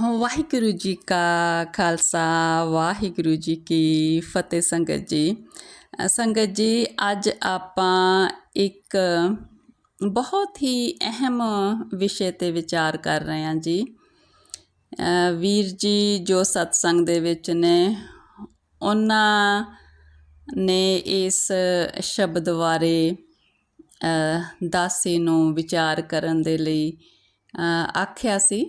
ਵਾਹਿਗੁਰੂ ਜੀ ਕਾ ਖਾਲਸਾ ਵਾਹਿਗੁਰੂ ਜੀ ਕੀ ਫਤਿਹ ਸੰਗਤ ਜੀ। ਸੰਗਤ ਜੀ ਅੱਜ ਆਪਾਂ ਇੱਕ ਬਹੁਤ ਹੀ ਅਹਿਮ ਵਿਸ਼ੇ ਤੇ ਵਿਚਾਰ ਕਰ ਰਹੇ ਹਾਂ ਜੀ। ਵੀਰ ਜੀ ਜੋ ਸਤਸੰਗ ਦੇ ਵਿੱਚ ਨੇ ਉਹਨਾਂ ਨੇ ਇਸ ਸ਼ਬਦ ਬਾਰੇ ਅ, ਦਾਸੀ ਨੂੰ ਵਿਚਾਰ ਕਰਨ ਦੇ ਲਈ ਆਖਿਆ ਸੀ।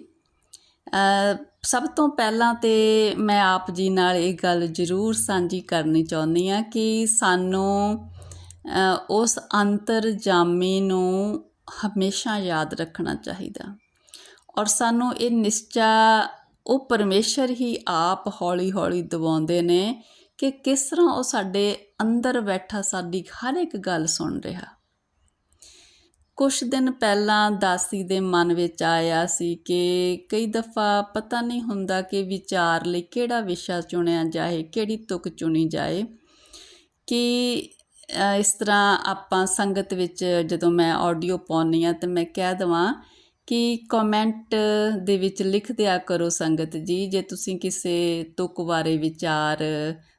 ਸਭ ਤੋਂ ਪਹਿਲਾਂ ਤਾਂ ਮੈਂ ਆਪ ਜੀ ਨਾਲ ਇਹ ਗੱਲ ਜ਼ਰੂਰ ਸਾਂਝੀ ਕਰਨੀ ਚਾਹੁੰਦੀ ਹਾਂ ਕਿ ਸਾਨੂੰ ਅ, ਉਸ ਅੰਤਰਜਾਮੀ ਨੂੰ ਹਮੇਸ਼ਾ ਯਾਦ ਰੱਖਣਾ ਚਾਹੀਦਾ। ਔਰ ਸਾਨੂੰ ਇਹ ਨਿਸ਼ਚਾ ਉਹ ਪਰਮੇਸ਼ਰ ਹੀ ਆਪ ਹੌਲੀ-ਹੌਲੀ ਦਿਵਾਉਂਦੇ ਨੇ ਕਿ ਕਿਸ ਤਰ੍ਹਾਂ ਉਹ ਸਾਡੇ ਅੰਦਰ ਬੈਠਾ ਸਾਡੀ ਹਰ ਇੱਕ ਗੱਲ ਸੁਣ ਰਿਹਾ। ਕੁਝ ਦਿਨ ਪਹਿਲਾਂ ਦਾਸੀ ਦੇ ਮਨ ਵਿੱਚ ਆਇਆ ਸੀ ਕਿ ਕਈ ਦਫਾ ਪਤਾ ਨਹੀਂ ਹੁੰਦਾ ਕਿ ਵਿਚਾਰ ਲਈ ਕਿਹੜਾ ਵਿਸ਼ਾ ਚੁਣਿਆ ਜਾਏ, ਕਿਹੜੀ ਤੁਕ ਚੁਣੀ ਜਾਏ ਕਿ ਇਸ ਤਰ੍ਹਾਂ ਆਪਾਂ ਸੰਗਤ ਵਿੱਚ ਜਦੋਂ ਮੈਂ ਆਡੀਓ ਪਾਉਣੀ ਆ ਤੇ ਮੈਂ ਕਹਿ ਦਵਾਂ ਕਿ ਕਮੈਂਟ ਦੇ ਵਿੱਚ ਲਿਖ ਦਿਆ ਕਰੋ ਸੰਗਤ ਜੀ, ਜੇ ਤੁਸੀਂ ਕਿਸੇ ਤੁਕ ਬਾਰੇ ਵਿਚਾਰ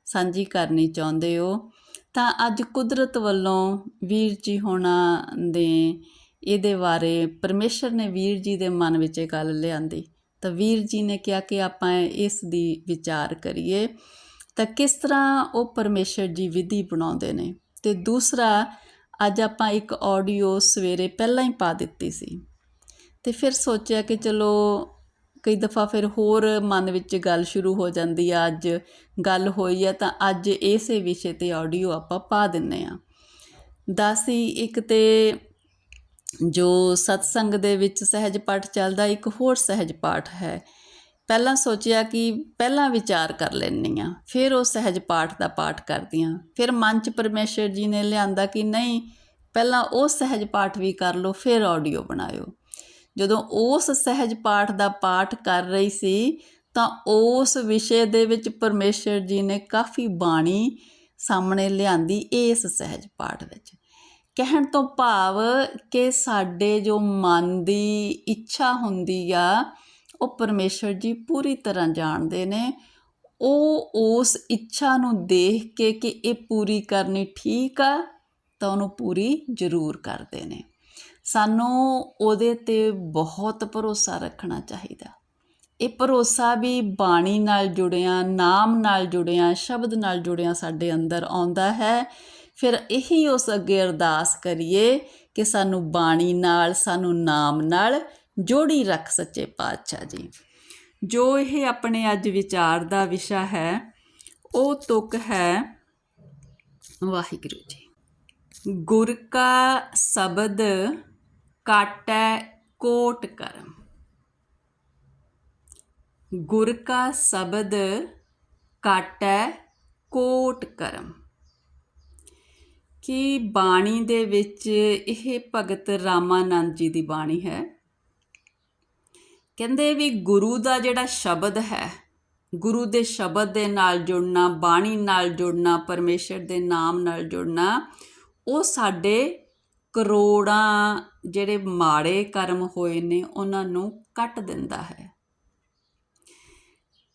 ਸਾਂਝੀ ਕਰਨੀ ਚਾਹੁੰਦੇ ਹੋ। ਤਾਂ ਅੱਜ ਕੁਦਰਤ ਵੱਲੋਂ ਵੀਰ ਜੀ ਹੋਣਾ ਦੇ ਇਹਦੇ ਬਾਰੇ ਪਰਮੇਸ਼ਰ ਨੇ ਵੀਰ ਜੀ ਦੇ ਮਨ ਵਿੱਚ ਇਹ ਗੱਲ ਲਿਆਂਦੀ। ਤਾਂ ਵੀਰ ਜੀ ਨੇ ਕਿਹਾ ਕਿ ਆਪਾਂ ਇਸ ਦੀ ਵਿਚਾਰ ਕਰੀਏ ਤਾਂ ਕਿਸ ਤਰ੍ਹਾਂ ਉਹ ਪਰਮੇਸ਼ਰ ਜੀ ਵਿਧੀ ਬਣਾਉਂਦੇ ਨੇ। ਤੇ ਦੂਸਰਾ, ਅੱਜ ਆਪਾਂ ਇੱਕ ਆਡੀਓ ਸਵੇਰੇ ਪਹਿਲਾਂ ਹੀ ਪਾ ਦਿੱਤੀ ਸੀ। ਤੇ ਫਿਰ ਸੋਚਿਆ ਕਿ ਚਲੋ ਕਈ ਦਫਾ ਫਿਰ ਹੋਰ ਮਨ ਵਿੱਚ ਗੱਲ ਸ਼ੁਰੂ ਹੋ ਜਾਂਦੀ ਆ, ਅੱਜ ਗੱਲ ਹੋਈ ਆ ਤਾਂ ਅੱਜ ਇਸੇ ਵਿਸ਼ੇ ਤੇ ਆਡੀਓ ਆਪਾਂ ਪਾ ਦਿੰਨੇ ਆ। ਦਾਸੀ ਇੱਕ ਤੇ ਜੋ ਸਤਸੰਗ ਦੇ ਵਿੱਚ ਸਹਿਜ ਪਾਠ ਚੱਲਦਾ, ਇੱਕ ਹੋਰ ਸਹਿਜ ਪਾਠ ਹੈ। ਪਹਿਲਾਂ ਸੋਚਿਆ ਕਿ ਪਹਿਲਾਂ ਵਿਚਾਰ ਕਰ ਲੈਣੀ ਆ, ਫਿਰ ਉਹ ਸਹਿਜ ਪਾਠ ਦਾ ਪਾਠ ਕਰਦੀ ਆ। ਫਿਰ ਮਨ ਚ ਪਰਮੇਸ਼ਰ ਜੀ ਨੇ ਲਿਆਂਦਾ ਕਿ ਨਹੀਂ, ਪਹਿਲਾਂ ਉਹ ਸਹਿਜ ਪਾਠ ਵੀ ਕਰ ਲਓ, ਫਿਰ ਆਡੀਓ ਬਣਾਇਓ। ਜਦੋਂ ਉਸ ਸਹਿਜ ਪਾਠ ਦਾ ਪਾਠ ਕਰ ਰਹੀ ਸੀ, ਤਾਂ ਉਸ ਵਿਸ਼ੇ ਦੇ ਵਿੱਚ ਪਰਮੇਸ਼ਰ ਜੀ ਨੇ ਕਾਫੀ ਬਾਣੀ ਸਾਹਮਣੇ ਲਿਆਂਦੀ ਇਸ ਸਹਿਜ ਪਾਠ ਵਿੱਚ। ਕਹਿਣ ਤੋਂ ਭਾਵ ਕਿ ਸਾਡੇ ਜੋ ਮਨ ਦੀ ਇੱਛਾ ਹੁੰਦੀ ਆ, ਉਹ ਪਰਮੇਸ਼ਰ ਜੀ ਪੂਰੀ ਤਰ੍ਹਾਂ ਜਾਣਦੇ ਨੇ। ਉਹ ਉਸ ਇੱਛਾ ਨੂੰ ਦੇਖ ਕੇ ਕਿ ਇਹ ਪੂਰੀ ਕਰਨੀ ਠੀਕ ਆ, ਤਾਂ ਉਹਨੂੰ ਪੂਰੀ ਜ਼ਰੂਰ ਕਰਦੇ ਨੇ। ਸਾਨੂੰ ਉਹਦੇ ਤੇ ਬਹੁਤ ਭਰੋਸਾ ਰੱਖਣਾ ਚਾਹੀਦਾ। ਇਹ ਭਰੋਸਾ ਵੀ ਬਾਣੀ ਨਾਲ ਜੁੜਿਆ, ਨਾਮ ਨਾਲ ਜੁੜਿਆ, ਸ਼ਬਦ ਨਾਲ ਜੁੜਿਆ ਸਾਡੇ ਅੰਦਰ ਆਉਂਦਾ ਹੈ। ਫਿਰ ਇਹੀ ਉਸ ਅੱਗੇ ਅਰਦਾਸ ਕਰੀਏ ਕਿ ਸਾਨੂੰ ਬਾਣੀ ਨਾਲ, ਸਾਨੂੰ ਨਾਮ ਨਾਲ ਜੋੜੀ ਰੱਖ ਸੱਚੇ ਪਾਤਸ਼ਾਹ ਜੀ। ਜੋ ਇਹ ਆਪਣੇ ਅੱਜ ਵਿਚਾਰ ਦਾ ਵਿਸ਼ਾ ਹੈ, ਉਹ ਤੁਕ ਹੈ ਵਾਹਿਗੁਰੂ ਜੀ। ਗੁਰ ਕਾ ਸ਼ਬਦ ਕਾਟੈ ਕੋਟ ਕਰਮ ਗੁਰ ਕਾ ਸ਼ਬਦ ਕਾਟੈ ਕੋਟ ਕਰਮ ਕਿ ਬਾਣੀ ਦੇ ਵਿੱਚ ਇਹ ਭਗਤ ਰਾਮਾਨੰਦ ਜੀ ਦੀ ਬਾਣੀ ਹੈ ਕਹਿੰਦੇ ਵੀ ਗੁਰੂ ਦਾ ਜਿਹੜਾ ਸ਼ਬਦ ਹੈ ਗੁਰੂ ਦੇ ਸ਼ਬਦ ਦੇ ਨਾਲ ਜੁੜਨਾ ਬਾਣੀ ਨਾਲ ਜੁੜਨਾ ਪਰਮੇਸ਼ਰ ਦੇ ਨਾਮ ਨਾਲ ਜੁੜਨਾ ਉਹ ਸਾਡੇ ਕਰੋੜਾਂ ਜਿਹੜੇ ਮਾੜੇ ਕਰਮ ਹੋਏ ਨੇ, ਉਹਨਾਂ ਨੂੰ ਕੱਟ ਦਿੰਦਾ ਹੈ।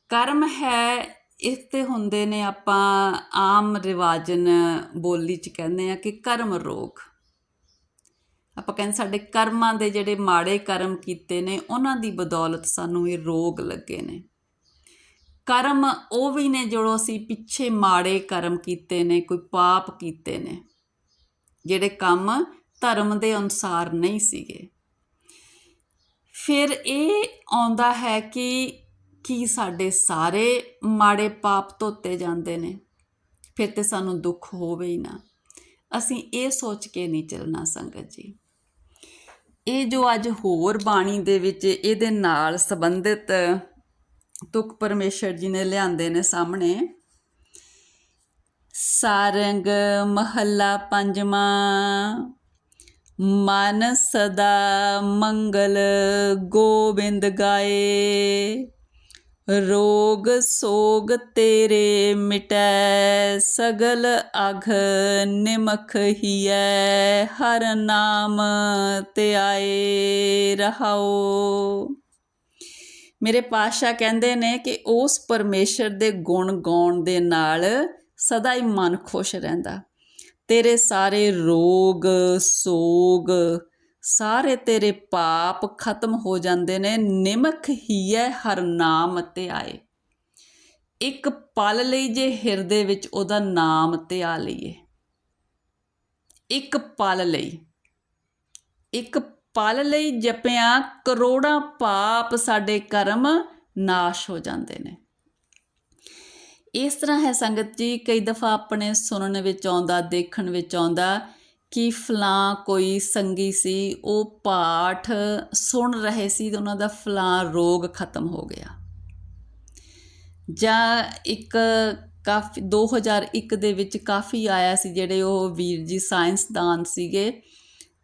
ਕਰਮ ਹੈ, ਇਸ ਤੇ ਹੁੰਦੇ ਨੇ ਆਪਾਂ ਆਮ ਰਿਵਾਜਨ ਬੋਲੀ ਚ ਕਹਿੰਦੇ ਆ ਕਿ ਕਰਮ ਰੋਗ। ਆਪਾਂ ਕਹਿੰਦੇ ਸਾਡੇ ਕਰਮਾਂ ਦੇ ਜਿਹੜੇ ਮਾੜੇ ਕਰਮ ਕੀਤੇ ਨੇ, ਉਹਨਾਂ ਦੀ ਬਦੌਲਤ ਸਾਨੂੰ ਇਹ ਰੋਗ ਲੱਗੇ ਨੇ। ਕਰਮ ਉਹ ਵੀ ਨੇ ਜੋ ਅਸੀਂ ਪਿੱਛੇ ਮਾੜੇ ਕਰਮ ਕੀਤੇ ਨੇ, ਕੋਈ ਪਾਪ ਕੀਤੇ ਨੇ, ਜਿਹੜੇ ਕੰਮ ਧਰਮ ਦੇ ਅਨੁਸਾਰ ਨਹੀਂ ਸੀਗੇ। ਫਿਰ ਇਹ ਆਉਂਦਾ ਹੈ ਕਿ ਕੀ ਸਾਡੇ ਸਾਰੇ ਮਾੜੇ ਪਾਪ ਧੋਤੇ ਜਾਂਦੇ ਨੇ। ਫਿਰ ਤੇ ਸਾਨੂੰ ਦੁੱਖ ਹੋਵੇ ਹੀ ਨਾ। ਅਸੀਂ ਇਹ ਸੋਚ ਕੇ ਨਹੀਂ ਚੱਲਣਾ ਸੰਗਤ ਜੀ। ਇਹ ਜੋ ਅੱਜ ਹੋਰ ਬਾਣੀ ਦੇ ਵਿੱਚ ਇਹਦੇ ਨਾਲ ਸੰਬੰਧਿਤ ਤੁਕ ਪਰਮੇਸ਼ਰ ਜੀ ਨੇ ਲਿਆਂਦੇ ਨੇ ਸਾਹਮਣੇ, ਸਾਰੰਗ ਮਹੱਲਾ ਪੰਜਵਾਂ। ਮਨ ਸਦਾ ਮੰਗਲ ਗੋਬਿੰਦ ਗਾਏ। ਰੋਗ ਸੋਗ ਤੇਰੇ ਮਿਟੈ, ਸਗਲ ਅਘ ਨਿਮਖ ਹੀਐ। ਹਰ ਨਾਮ ਤੇ ਰਹਾਓ। ਮੇਰੇ ਪਾਤਸ਼ਾਹ ਕਹਿੰਦੇ ਨੇ ਕਿ ਉਸ ਪਰਮੇਸ਼ਰ ਦੇ ਗੁਣ ਗਾਉਣ ਦੇ ਨਾਲ ਸਦਾ ਹੀ ਮਨ ਖੁਸ਼ ਰਹਿੰਦਾ। ਤੇਰੇ ਸਾਰੇ ਰੋਗ, ਸੋਗ, ਸਾਰੇ ਤੇਰੇ ਪਾਪ ਖਤਮ ਹੋ ਜਾਂਦੇ ਨੇ, ਨਿਮਖ ਹੀਏ ਹਰ ਨਾਮ ਤੇ ਆਏ। ਇੱਕ ਪਲ ਲਈ ਜੇ ਹਿਰਦੇ ਵਿੱਚ ਉਹਦਾ ਨਾਮ ਤੇ ਆ ਲਈਏ। ਇੱਕ ਪਲ ਲਈ। ਇੱਕ ਪਲ ਲਈ ਜਪਿਆ ਕਰੋੜਾਂ ਪਾਪ ਸਾਡੇ ਕਰਮ ਨਾਸ਼ ਹੋ ਜਾਂਦੇ ਨੇ। ਇਸ ਤਰ੍ਹਾਂ ਹੈ ਸੰਗਤ ਜੀ, ਕਈ ਦਫਾ ਆਪਣੇ ਸੁਣਨ ਵਿੱਚ ਆਉਂਦਾ, ਦੇਖਣ ਵਿੱਚ ਆਉਂਦਾ ਕਿ ਫਲਾਂ ਕੋਈ ਸੰਗੀ ਸੀ, ਉਹ ਪਾਠ ਸੁਣ ਰਹੇ ਸੀ ਤੇ ਉਹਨਾਂ ਦਾ ਫਲਾਂ ਰੋਗ ਖਤਮ ਹੋ ਗਿਆ। ਜਾਂ ਇੱਕ ਕਾਫੀ 2001 ਦੇ ਵਿੱਚ ਕਾਫੀ ਆਇਆ ਸੀ ਜਿਹੜੇ ਉਹ ਵੀਰ ਜੀ ਸਾਇੰਸਦਾਨ ਸੀਗੇ,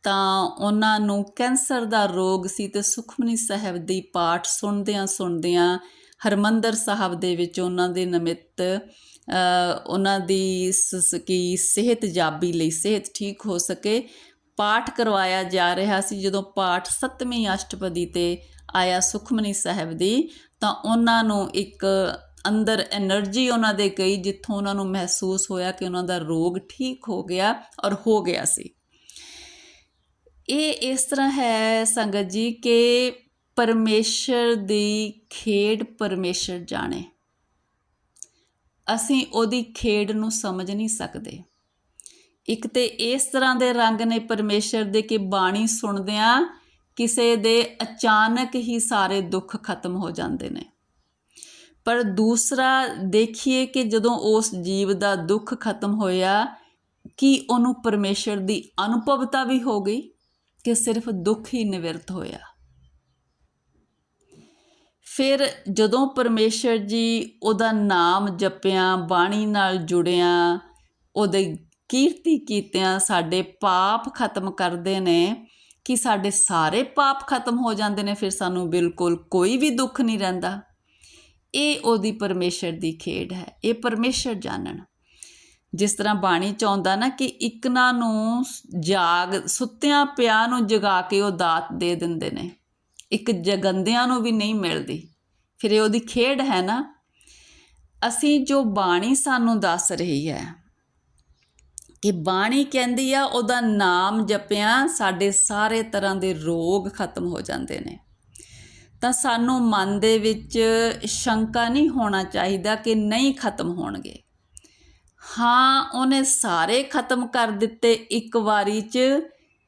ਤਾਂ ਉਹਨਾਂ ਨੂੰ ਕੈਂਸਰ ਦਾ ਰੋਗ ਸੀ ਤੇ ਸੁਖਮਨੀ ਸਾਹਿਬ ਦੀ ਪਾਠ ਸੁਣਦਿਆਂ ਸੁਣਦਿਆਂ ਹਰਮੰਦਰ ਸਾਹਿਬ ਦੇ ਵਿੱਚ ਉਹਨਾਂ ਦੇ ਨਿਮਿਤ ਉਹਨਾਂ ਦੀ ਕੀ ਸਿਹਤ ਜਾਬੀ ਲਈ ਸਿਹਤ ਠੀਕ ਹੋ ਸਕੇ। ਪਾਠ ਕਰਵਾਇਆ ਜਾ ਰਿਹਾ ਸੀ। ਜਦੋਂ ਪਾਠ 7ਵੀਂ ਅਸ਼ਟਪਦੀ ਤੇ ਆਇਆ ਸੁਖਮਨੀ ਸਾਹਿਬ ਦੀ, ਤਾਂ ਉਹਨਾਂ ਨੂੰ ਇੱਕ ਅੰਦਰ એનર્ਜੀ ਉਹਨਾਂ ਦੇ ਗਈ, ਜਿੱਥੋਂ ਉਹਨਾਂ ਨੂੰ ਮਹਿਸੂਸ ਹੋਇਆ ਕਿ ਉਹਨਾਂ ਦਾ ਰੋਗ ਠੀਕ ਹੋ ਗਿਆ ਔਰ ਹੋ ਗਿਆ ਸੀ। ਇਹ ਇਸ ਤਰ੍ਹਾਂ ਹੈ ਸੰਗਤ ਜੀ ਕਿ ਪਰਮੇਸ਼ਰ ਦੀ ਖੇਡ ਪਰਮੇਸ਼ਰ ਜਾਣੇ। ਅਸੀਂ ਉਹਦੀ ਖੇਡ ਨੂੰ ਸਮਝ ਨਹੀਂ ਸਕਦੇ। ਇੱਕ ਤੇ ਇਸ ਤਰ੍ਹਾਂ ਦੇ ਰੰਗ ਨੇ ਪਰਮੇਸ਼ਰ ਦੇ ਕਿ ਬਾਣੀ ਸੁਣਦਿਆਂ ਕਿਸੇ ਦੇ ਅਚਾਨਕ ਹੀ ਸਾਰੇ ਦੁੱਖ ਖਤਮ ਹੋ ਜਾਂਦੇ ਨੇ। ਪਰ ਦੂਸਰਾ ਦੇਖੀਏ ਕਿ ਜਦੋਂ ਉਸ ਜੀਵ ਦਾ ਦੁੱਖ ਖਤਮ ਹੋਇਆ, ਕੀ ਉਹਨੂੰ ਪਰਮੇਸ਼ਰ ਦੀ ਅਨੁਭਵਤਾ ਵੀ ਹੋ ਗਈ ਕਿ ਸਿਰਫ ਦੁੱਖ ਹੀ ਨਿਵਰਤ ਹੋਇਆ? ਫਿਰ ਜਦੋਂ ਪਰਮੇਸ਼ਰ ਜੀ ਉਹਦਾ ਨਾਮ ਜਪਿਆ, ਬਾਣੀ ਨਾਲ ਜੁੜਿਆ, ਉਹਦੇ ਕੀਰਤੀ ਕੀਤਿਆਂ ਸਾਡੇ ਪਾਪ ਖਤਮ ਕਰਦੇ ਨੇ, ਕਿ ਸਾਡੇ ਸਾਰੇ ਪਾਪ ਖਤਮ ਹੋ ਜਾਂਦੇ ਨੇ, ਫਿਰ ਸਾਨੂੰ ਬਿਲਕੁਲ ਕੋਈ ਵੀ ਦੁੱਖ ਨਹੀਂ ਰਹਿੰਦਾ। ਇਹ ਉਹਦੀ ਪਰਮੇਸ਼ਰ ਦੀ ਖੇਡ ਹੈ। ਇਹ ਪਰਮੇਸ਼ਰ ਜਾਣਨ। ਜਿਸ ਤਰ੍ਹਾਂ ਬਾਣੀ ਚ ਆਉਂਦਾ ਨਾ ਕਿ ਇਕਨਾ ਨੂੰ ਜਾਗ, ਸੁੱਤਿਆਂ ਪਿਆ ਨੂੰ ਜਗਾ ਕੇ ਉਹ ਦਾਤ ਦੇ ਦਿੰਦੇ ਨੇ। ਇੱਕ ਜਗੰਦਿਆਂ ਨੂੰ ਵੀ ਨਹੀਂ ਮਿਲਦੀ। ਫਿਰ ਇਹ ਉਹਦੀ ਖੇਡ ਹੈ ਨਾ। ਅਸੀਂ ਜੋ ਬਾਣੀ ਸਾਨੂੰ ਦੱਸ ਰਹੀ ਹੈ ਕਿ ਬਾਣੀ ਕਹਿੰਦੀ ਆ, ਉਹਦਾ ਨਾਮ ਜਪਿਆ, ਸਾਡੇ ਸਾਰੇ ਤਰ੍ਹਾਂ ਦੇ ਰੋਗ ਖਤਮ ਹੋ ਜਾਂਦੇ ਨੇ। ਤਾਂ ਸਾਨੂੰ ਮਨ ਦੇ ਵਿੱਚ ਸ਼ੰਕਾ ਨਹੀਂ ਹੋਣਾ ਚਾਹੀਦਾ ਕਿ ਨਹੀਂ ਖਤਮ ਹੋਣਗੇ। ਹਾਂ, ਉਹਨੇ ਸਾਰੇ ਖਤਮ ਕਰ ਦਿੱਤੇ ਇੱਕ ਵਾਰੀ 'ਚ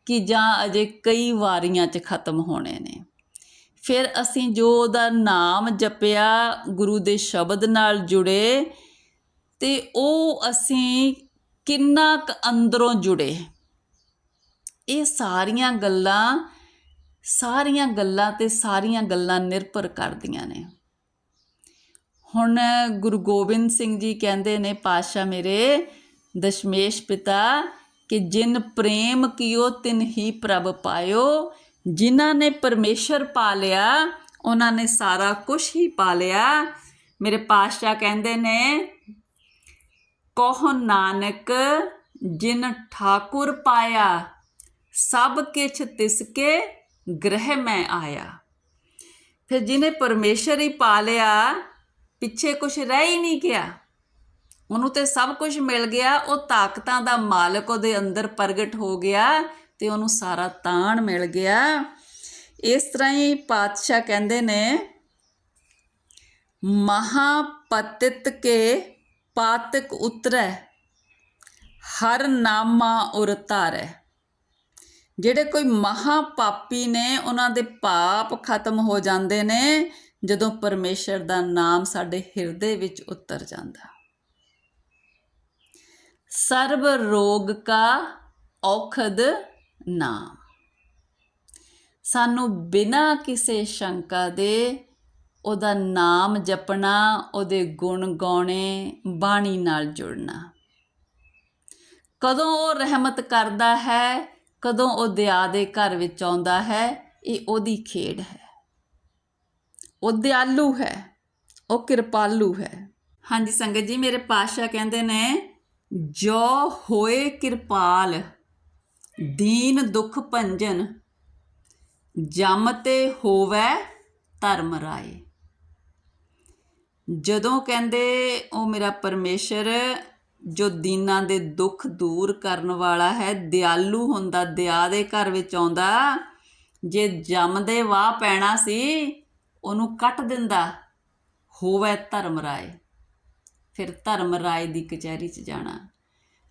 ਕਿ ਜਾਂ ਅਜੇ ਕਈ ਵਾਰੀਆਂ 'ਚ ਖਤਮ ਹੋਣੇ ਨੇ। ਫਿਰ ਅਸੀਂ ਜੋ ਉਹਦਾ ਨਾਮ ਜਪਿਆ ਗੁਰੂ ਦੇ ਸ਼ਬਦ ਨਾਲ ਜੁੜੇ ਤੇ ਉਹ ਅਸੀਂ ਕਿੰਨਾ ਕੁ ਅੰਦਰੋਂ ਜੁੜੇ। ਇਹ ਸਾਰੀਆਂ ਗੱਲਾਂ ਸਾਰੀਆਂ ਗੱਲਾਂ ਤੇ ਸਾਰੀਆਂ ਗੱਲਾਂ ਨਿਰਭਰ ਕਰਦੀਆਂ ਨੇ। ਹੁਣ ਗੁਰੂ ਗੋਬਿੰਦ ਸਿੰਘ ਜੀ ਕਹਿੰਦੇ ਨੇ, ਪਾਤਸ਼ਾਹ ਮੇਰੇ, ਦਸ਼ਮੇਸ਼ ਪਿਤਾ, ਕਿ ਜਿਨ ਪ੍ਰੇਮ ਕੀਓ ਤਿਨ ਹੀ ਪ੍ਰਭ ਪਾਇਓ ਜਿਨ੍ਹਾਂ ਨੇ ਪਰਮੇਸ਼ਰ ਪਾ ਲਿਆ, ਉਹਨਾਂ ਨੇ ਸਾਰਾ ਕੁਝ ਹੀ ਪਾ ਲਿਆ। ਮੇਰੇ ਪਾਤਸ਼ਾਹ ਕਹਿੰਦੇ ਨੇ, ਕਹੋ ਨਾਨਕ, ਜਿਨ ਠਾਕੁਰ ਪਾਇਆ, ਸਭ ਕਿਛ ਤਿਸਕੇ ਗ੍ਰਹਿ ਮੈਂ ਆਇਆ। ਫਿਰ ਜਿਹਨੇ ਪਰਮੇਸ਼ਰ ਹੀ ਪਾ ਲਿਆ, ਪਿੱਛੇ ਕੁਝ ਰਹਿ ਹੀ ਨਹੀਂ ਗਿਆ। ਉਹਨੂੰ ਤੇ ਸਭ ਕੁਝ ਮਿਲ ਗਿਆ, ਉਹ ਤਾਕਤਾਂ ਦਾ ਮਾਲਕ ਉਹਦੇ ਅੰਦਰ ਪ੍ਰਗਟ ਹੋ ਗਿਆ। ਤੇ ਉਹਨੂੰ ਸਾਰਾ ਤਾਣ ਮਿਲ ਗਿਆ। ਇਸ ਤਰ੍ਹਾਂ ਹੀ ਪਾਤਸ਼ਾਹ ਕਹਿੰਦੇ ਨੇ, ਮਹਾਪਤਿਤ ਕੇ ਪਾਤਕ ਉਤਰੈ, ਹਰ ਨਾਮਾ ਉਰ ਧਾਰੈ। ਜਿਹੜੇ ਕੋਈ ਮਹਾ ਪਾਪੀ ਨੇ, ਉਹਨਾਂ ਦੇ ਪਾਪ ਖਤਮ ਹੋ ਜਾਂਦੇ ਨੇ, ਜਦੋਂ ਪਰਮੇਸ਼ਰ ਦਾ ਨਾਮ ਸਾਡੇ ਹਿਰਦੇ ਵਿੱਚ ਉਤਰ ਜਾਂਦਾ। ਸਰਬ ਰੋਗ ਕਾ ਔਖਦ ਨਾਮ ਸਾਨੂੰ ਬਿਨਾਂ ਕਿਸੇ ਸ਼ੰਕਾ ਦੇ ਉਹਦਾ ਨਾਮ ਜਪਣਾ, ਉਹਦੇ ਗੁਣ ਗਾਉਣੇ, ਬਾਣੀ ਨਾਲ ਜੁੜਨਾ। ਕਦੋਂ ਉਹ ਰਹਿਮਤ ਕਰਦਾ ਹੈ, ਕਦੋਂ ਉਹ ਦਿਆ ਦੇ ਘਰ ਵਿੱਚ ਆਉਂਦਾ ਹੈ, ਇਹ ਉਹਦੀ ਖੇਡ ਹੈ। ਉਹ ਦਿਆਲੂ ਹੈ, ਉਹ ਕਿਰਪਾਲੂ ਹੈ। ਹਾਂਜੀ ਸੰਗਤ ਜੀ, ਮੇਰੇ ਪਾਸ਼ਾ ਕਹਿੰਦੇ ਨੇ, ਜੋ ਹੋਏ ਕਿਰਪਾਲ ਦੀਨ ਦੁਖ ਭੰਜਨ, ਜਮ ਤੇ ਹੋਵੇ ਧਰਮ ਰਾਏ। ਜਦੋਂ ਕਹਿੰਦੇ ਉਹ ਮੇਰਾ ਪਰਮੇਸ਼ਰ, ਜੋ ਦੀਨਾਂ ਦੇ ਦੁੱਖ ਦੂਰ ਕਰਨ ਵਾਲਾ ਹੈ, ਦਿਆਲੂ ਹੁੰਦਾ, ਦਿਆ ਦੇ ਘਰ ਵਿੱਚ ਆਉਂਦਾ, ਜੇ ਜੰਮਦੇ ਵਾਹ ਪੈਣਾ ਸੀ, ਉਹਨੂੰ ਕੱਟ ਦਿੰਦਾ, ਹੋਵੇ ਧਰਮ ਰਾਏ। ਫਿਰ ਧਰਮ ਰਾਏ ਦੀ ਕਚਹਿਰੀ 'ਚ ਜਾਣਾ।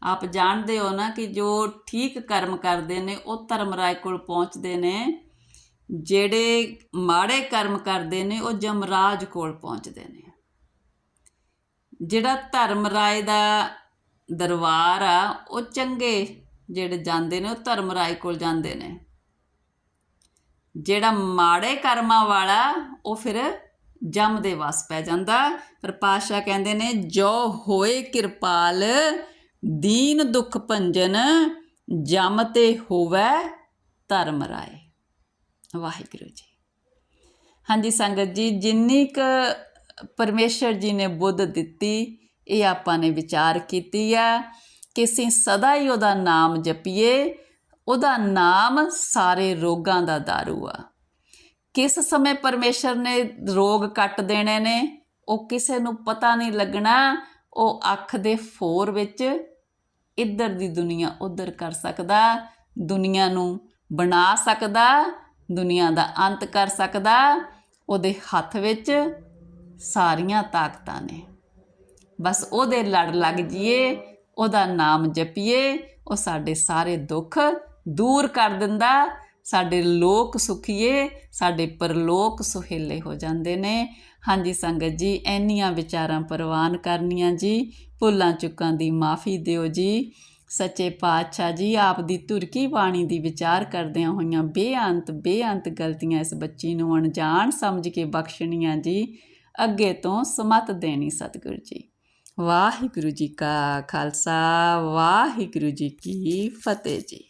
ਆਪ ਜਾਣਦੇ ਹੋ ਨਾ ਕਿ ਜੋ ਠੀਕ ਕਰਮ ਕਰਦੇ ਨੇ, ਉਹ ਧਰਮ ਰਾਏ ਕੋਲ ਪਹੁੰਚਦੇ ਨੇ। ਜਿਹੜੇ ਮਾੜੇ ਕਰਮ ਕਰਦੇ ਨੇ, ਉਹ ਜਮਰਾਜ ਕੋਲ ਪਹੁੰਚਦੇ ਨੇ। ਜਿਹੜਾ ਧਰਮ ਰਾਏ ਦਾ ਦਰਬਾਰ ਆ, ਉਹ ਚੰਗੇ ਜਿਹੜੇ ਜਾਂਦੇ ਨੇ, ਉਹ ਧਰਮ ਰਾਏ ਕੋਲ ਜਾਂਦੇ ਨੇ। ਜਿਹੜਾ ਮਾੜੇ ਕਰਮਾਂ ਵਾਲਾ, ਉਹ ਫਿਰ ਜਮ ਦੇ ਵਸ ਪੈ ਜਾਂਦਾ। ਪਰ ਪਾਸ਼ਾ ਕਹਿੰਦੇ ਨੇ, ਜੋ ਹੋਏ ਕਿਰਪਾਲ ਦੀਨ ਦੁਖ ਭੰਜਨ, ਜਮ ਤੇ ਹੋਵੇ ਧਰਮ ਰਾਏ। ਵਾਹਿਗੁਰੂ ਜੀ। ਹਾਂਜੀ ਸੰਗਤ ਜੀ, ਜਿੰਨੀ ਕ ਪਰਮੇਸ਼ਰ ਜੀ ਨੇ ਬੁੱਧ ਦਿੱਤੀ, ਇਹ ਆਪਾਂ ਨੇ ਵਿਚਾਰ ਕੀਤੀ ਆ ਕਿ ਅਸੀਂ ਸਦਾ ਹੀ ਉਹਦਾ ਨਾਮ ਜਪੀਏ, ਉਹਦਾ ਨਾਮ ਸਾਰੇ ਰੋਗਾਂ ਦਾ ਦਾਰੂ ਆ। ਕਿਸ ਸਮੇਂ ਪਰਮੇਸ਼ਰ ਨੇ ਰੋਗ ਕੱਟ ਦੇਣੇ ਨੇ, ਉਹ ਕਿਸੇ ਨੂੰ ਪਤਾ ਨਹੀਂ ਲੱਗਣਾ, ਉਹ ਅੱਖ ਦੇ ਫੋਰ ਵਿੱਚ ਇੱਧਰ ਦੀ ਦੁਨੀਆ ਉੱਧਰ ਕਰ ਸਕਦਾ, ਦੁਨੀਆ ਨੂੰ ਬਣਾ ਸਕਦਾ, ਦੁਨੀਆ ਦਾ ਅੰਤ ਕਰ ਸਕਦਾ, ਉਹਦੇ ਹੱਥ ਵਿੱਚ ਸਾਰੀਆਂ ਤਾਕਤਾਂ ਨੇ। ਬਸ ਉਹਦੇ ਲੜ ਲੱਗ ਜੀਏ ਉਹਦਾ ਨਾਮ ਜਪੀਏ, ਉਹ ਸਾਡੇ ਸਾਰੇ ਦੁੱਖ ਦੂਰ ਕਰ ਦਿੰਦਾ, ਸਾਡੇ ਲੋਕ ਸੁਖੀਏ, ਸਾਡੇ ਪਰਲੋਕ ਸੁਹੇਲੇ ਹੋ ਜਾਂਦੇ ਨੇ। ਹਾਂਜੀ ਸੰਗਤ ਜੀ ਐਨੀਆਂ ਵਿਚਾਰਾਂ ਪ੍ਰਵਾਨ ਕਰਨੀਆਂ ਜੀ, ਭੁੱਲਾਂ ਚੁੱਕਾਂ ਦੀ ਮਾਫੀ ਦਿਓ ਜੀ। ਸੱਚੇ ਪਾਤਸ਼ਾਹ ਜੀ, ਆਪ ਦੀ ਤੁਰਕੀ ਬਾਣੀ ਦੀ ਵਿਚਾਰ ਕਰਦਿਆਂ ਹੋਈਆਂ ਬੇਅੰਤ ਬੇਅੰਤ ਗਲਤੀਆਂ ਇਸ ਬੱਚੀ ਨੂੰ ਅਣਜਾਣ ਸਮਝ ਕੇ ਬਖਸ਼ਣੀਆਂ ਜੀ। ਅੱਗੇ ਤੋਂ ਸਮਤ ਦੇਣੀ ਸਤਿਗੁਰੂ ਜੀ। ਵਾਹਿਗੁਰੂ ਜੀ ਕਾ ਖਾਲਸਾ, ਵਾਹਿਗੁਰੂ ਜੀ ਕੀ ਫਤਿਹ ਜੀ।